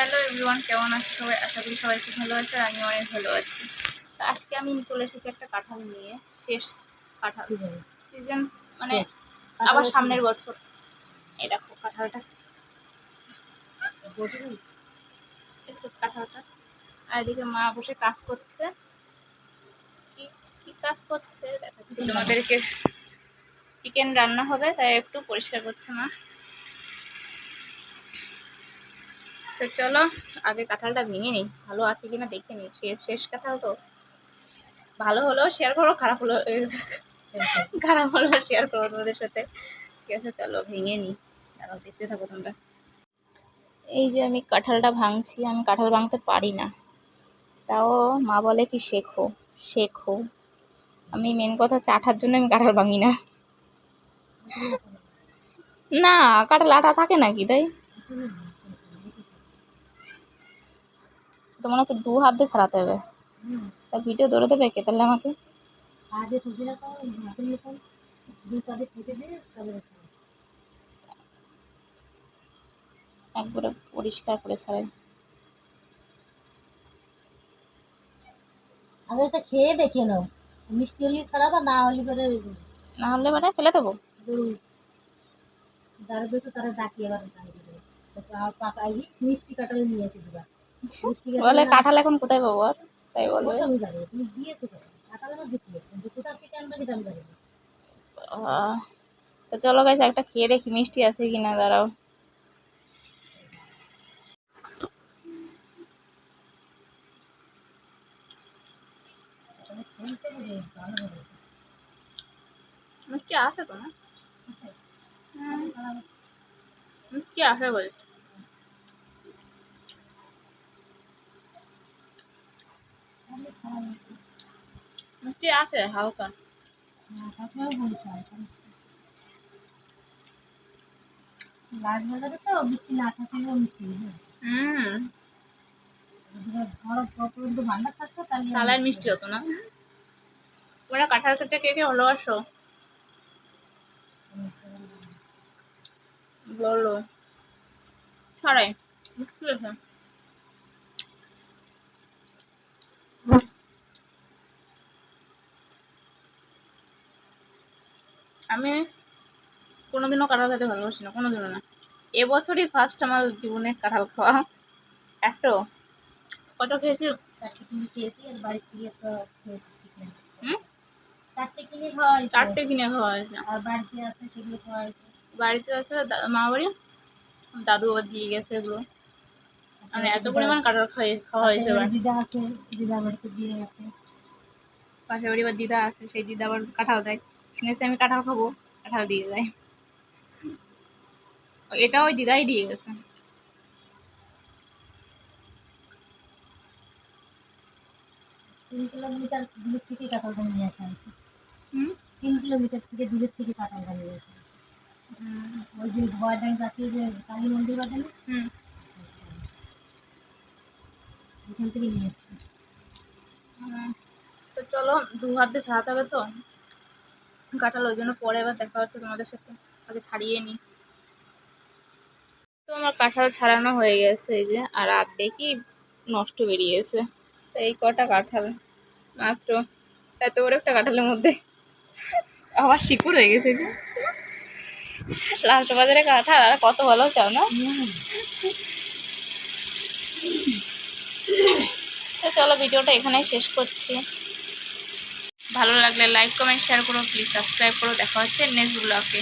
Hello everyone কেমন আছে সবাই? আশা করি সবাই খুব ভালো আছে আর আমি অনেক ভালো আছি। তো আজকে আমি চলে এসেছি একটা কাঁঠাল নিয়ে শেষ কাঁঠাল। সিজন মানে আবার সামনের বছর। এই দেখো কাঁঠালটা। কাঁঠালটা? আর এদিকে মা বসে কাজ করছে। কি কি কাজ করছে? দেখাচ্ছি তোমাদেরকে। চিকেন রান্না হবে তাই একটু পরিষ্কার করছে মা। তো চলো, আগে কাঁঠালটা ভেঙে নিই। ভালো আছে কিনা দেখে নিই। শেষ শেষ কাঁঠাল তো। ভালো হলেও শেয়ার করো, খারাপ হলো খারাপ হলেও শেয়ার করো তোমাদের সাথে। ঠিক আছে, চলো, ভেঙে নিই। দাঁড়াও, দেখতে থাকো তোমরা। এই যে আমি কাঁঠালটা ভাঙছি, আমি কাঁঠাল ভাঙতে পারি না। তাও মা বলে কি শেখো শেখো। আমি মেন কথা চাঠার জন্য আমি কাঁঠাল ভাঙি না। না, কাঁঠাল আটা থাকে নাকি তাই? তো মনে হচ্ছে দু হাত দিয়ে ছাড়াতে হবে। তা ভিডিও ধরে দেবে কে তাহলে আমাকে। একবারে পরিষ্কার করে ছাড়াই। আগে তো খেয়ে দেখে নাও মিষ্টি হলে ছাড়াবা না হলে পরে না হলে মানে ফেলে দেবো। যার বেতো তারা ডাকিয়ে এবার পাকা মিষ্টি কাটালে নিয়ে এসে দিবা। বলে কাঁঠাল এখন কোথায় পাবো আর? তাই বলবে তো চলো গাইছে একটা খেয়ে দেখি মিষ্টি আছে কিনা দাঁড়াও। মিষ্টি আছে তো না? মিষ্টি আছে বলে তাহলে ছাড়া নেই। মিষ্টি আছে হালকা। কোনো লাল বাজারে তো মিষ্টি না থাকলেও মিষ্টি হ্যাঁ হুম। তাহলে মিষ্টি হতো না। তোমরা কাঁঠাল খেতে কে কে ভালোবাসো বলো। ছড়াই মিষ্টি আছে আমি কোনোদিনও কাঁঠাল খেতে ভালোবাসি না কোনোদিনও না। এবছরই ফার্স্ট আমার জীবনে কাঁঠাল খাওয়া। একটো কত খেয়েছি? চারটে কিনে খেয়েছি আর বাড়ি থেকে খেয়েছি chicken। চারটে কিনে খাওয়া হয়েছে। চারটে কিনে খাওয়া হয়েছে। আর বাড়িতে আছে সেগুলো খাওয়া হয়েছে। বাড়িতে আছে দা- মা বাড়ি। দাদু আবার দিয়ে গেছে এগুলো। মানে এত পরিমাণ কাঁঠাল খাই খাওয়া হয়েছে এবার। দিদা আছে দিদা বাড়িতে দিয়ে গেছে পাশে বাড়ি আবার দিদা আছে সেই দিদা আবার কাঁঠাল দেয়। শুনেছি আমি কাঁঠাল খাব কাঁঠাল দিয়ে দেয়। এটা ওই দিদাই দিয়ে গেছে। তিন কিলোমিটার দূরের থেকে কাঁঠালটা নিয়ে আসা হয়েছে। তিন কিলোমিটার থেকে দূরের থেকে কাঁঠালটা নিয়ে আসা হয়েছে। ওই যে ভয়ডাং আছে যে কালী মন্দির বাদে না ওখান থেকে নিয়ে এসছে। তো চলো, দু হাত ছাড়াতে হবে তো। কাঁঠাল ওই জন্য পরে এবার দেখা হচ্ছে তোমাদের সাথে। আগে ছাড়িয়ে নিই তো আমার কাঁঠাল ছাড়ানো হয়ে গেছে এই যে, আর দেখি নষ্ট বেরিয়েছে। তো এই কটা কাঁঠাল, মাত্র এত বড় একটা কাঁঠালের মধ্যে। আবার শিকুর হয়ে গেছে যে। লাস্ট বাজারে কাঁঠাল, আর কত ভালো চাও না? তো চলো ভিডিওটা এখানেই শেষ করছি। ভালো লাগলে লাইক কমেন্ট শেয়ার করো প্লিজ সাবস্ক্রাইব করো। দেখা হচ্ছে নেক্সট ব্লগে